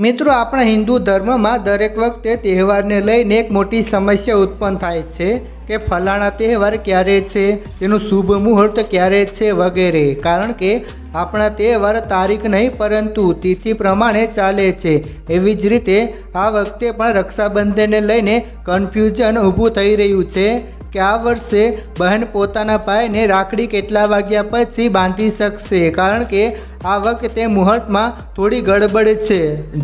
મિત્રો, આપણા હિન્દુ ધર્મમાં દરેક વખતે તહેવારને લઈને એક મોટી સમસ્યા ઉત્પન્ન થાય છે કે ફલાણા તહેવાર ક્યારે છે, તેનું શુભ મુહૂર્ત ક્યારે છે વગેરે. કારણ કે આપણા તહેવાર તારીખ નહીં, પરંતુ તિથિ પ્રમાણે ચાલે છે. એવી જ રીતે આ વખતે પણ રક્ષાબંધનને લઈને કન્ફ્યુઝન ઊભું થઈ રહ્યું છે. કે આ વર્ષે બહેન પોતાના ભાઈને રાખડી કેટલા વાગ્યા પછી બાંધી શકશે? કારણ કે આ વખતે મુહૂર્તમાં થોડી ગડબડ છે.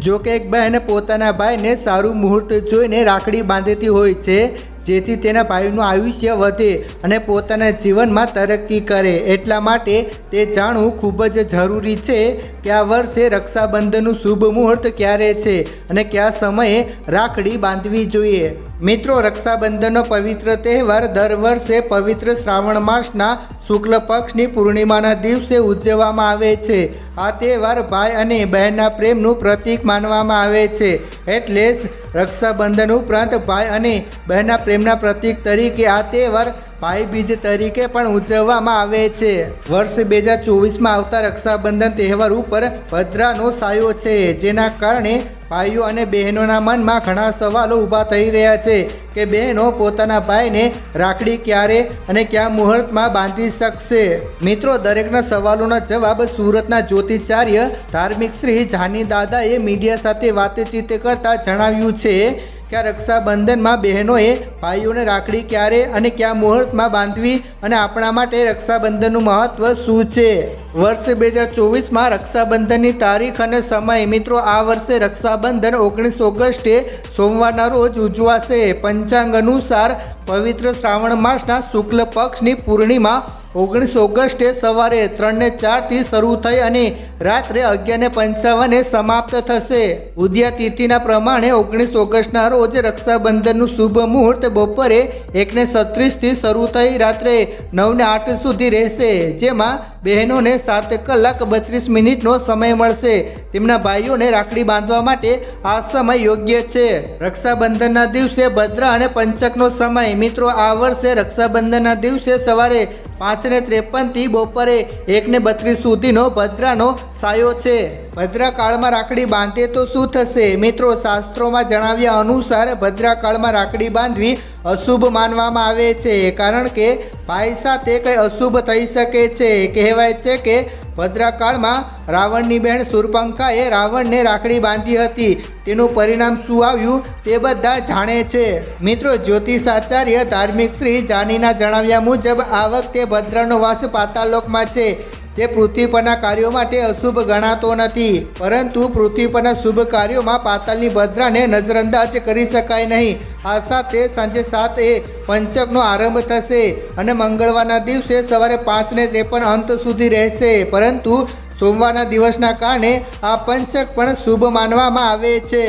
જો કે એક બહેન પોતાના ભાઈને સારું મુહૂર્ત જોઈને રાખડી બાંધતી હોય છે, જેથી તેના ભાઈનું આયુષ્ય વધે અને પોતાના જીવનમાં તરક્કી કરે. એટલા માટે તે જાણવું ખૂબ જ જરૂરી છે કે આ વર્ષે રક્ષાબંધનનું શુભ મુહૂર્ત ક્યારે છે અને કયા સમયે રાખડી બાંધવી જોઈએ? મિત્રો, રક્ષાબંધનનો પવિત્ર તહેવાર દર વર્ષે પવિત્ર શ્રાવણ માસના શુક્લ પક્ષની પૂર્ણિમાના દિવસે ઉજવવામાં આવે છે. આ તહેવાર ભાઈ અને બહેનના પ્રેમનું પ્રતીક માનવામાં આવે છે. એટલે જ રક્ષાબંધન ઉપરાંત ભાઈ અને બહેનના પ્રેમના પ્રતીક તરીકે આ તહેવાર ભાઈ બીજ તરીકે પણ ઉજવવામાં આવે છે. વર્ષ બે હજાર ચોવીસમાં આવતા રક્ષાબંધન તહેવાર ઉપર ભદ્રાનો સાયો છે. જેના કારણે ભાઈઓ અને બહેનોના મનમાં ઘણા સવાલો ઊભા થઈ રહ્યા છે કે બહેનો પોતાના ભાઈને રાખડી ક્યારે અને કયા મુહૂર્તમાં બાંધી શકશે? મિત્રો, દરેકના સવાલોના જવાબ સુરતના જ્યોતિચાર્ય ધાર્મિક શ્રી જાની દાદાએ મીડિયા સાથે વાતચીત કરતા જણાવ્યું છે કે રક્ષાબંધનમાં બહેનોએ ભાઈઓને રાખડી ક્યારે અને કયા મુહૂર્તમાં બાંધવી અને આપણા માટે રક્ષાબંધનનું મહત્વ શું છે? વર્ષ બે હજાર ચોવીસમાં રક્ષાબંધનની તારીખ અને સમય. મિત્રો, આ વર્ષે રક્ષાબંધન ઓગણીસ ઓગસ્ટે સોમવારના રોજ ઉજવાશે. પંચાંગ અનુસાર પવિત્ર શ્રાવણ માસના શુક્લ પક્ષની પૂર્ણિમા ઓગણીસ ઓગસ્ટે સવારે ત્રણને ચારથી શરૂ થઈ અને રાત્રે અગિયારને પંચાવને સમાપ્ત થશે. ઉદ્યાતિથિના પ્રમાણે ઓગણીસ ઓગસ્ટના રોજ રક્ષાબંધનનું શુભ મુહૂર્ત બપોરે એકને સત્રીસથી શરૂ થઈ રાત્રે નવને આઠ સુધી રહેશે, જેમાં બહેનોને સાત કલાક બત્રીસ મિનિટનો સમય મળશે. તેમના ભાઈઓને રાખડી બાંધવા માટે આ સમય યોગ્ય છે. રક્ષાબંધનના દિવસે ભદ્ર અને પંચકનો સમય. મિત્રો, આ વર્ષે રક્ષાબંધનના દિવસે સવારે પાંચને ત્રેપનથી બપોરે એકને બત્રીસ સુધીનો ભદ્રાનો સાયો છે. ભદ્રાકાળમાં રાખડી બાંધે તો શું થશે? મિત્રો, શાસ્ત્રોમાં જણાવ્યા અનુસાર ભદ્રાકાળમાં રાખડી બાંધવી અશુભ માનવામાં આવે છે. કારણ કે ભાઈ સાથે કંઈ અશુભ થઈ શકે છે. કહેવાય છે કે ભદ્રાકાળમાં રાવણની બહેન સુરપંખાએ રાવણને રાખડી બાંધી હતી. તેનું પરિણામ શું આવ્યું તે બધા જાણે છે. મિત્રો, જ્યોતિષાચાર્ય ધાર્મિક શ્રી જાનીના જણાવ્યા મુજબ આ વખતે ભદ્રાનો વાસ પાતાલોકમાં છે. જે પૃથ્વી પરના કાર્યો માટે અશુભ ગણાતો નથી, પરંતુ પૃથ્વી પરના શુભ કાર્યોમાં પાતાલની ભદ્રાને નજરઅંદાજ કરી શકાય નહીં. આ સાથે સાંજે સાત એ પંચકનો આરંભ થશે અને મંગળવારના દિવસે સવારે પાંચને ત્રેપન અંત સુધી રહેશે, પરંતુ સોમવારના દિવસના કારણે આ પંચક પણ શુભ માનવામાં આવે છે.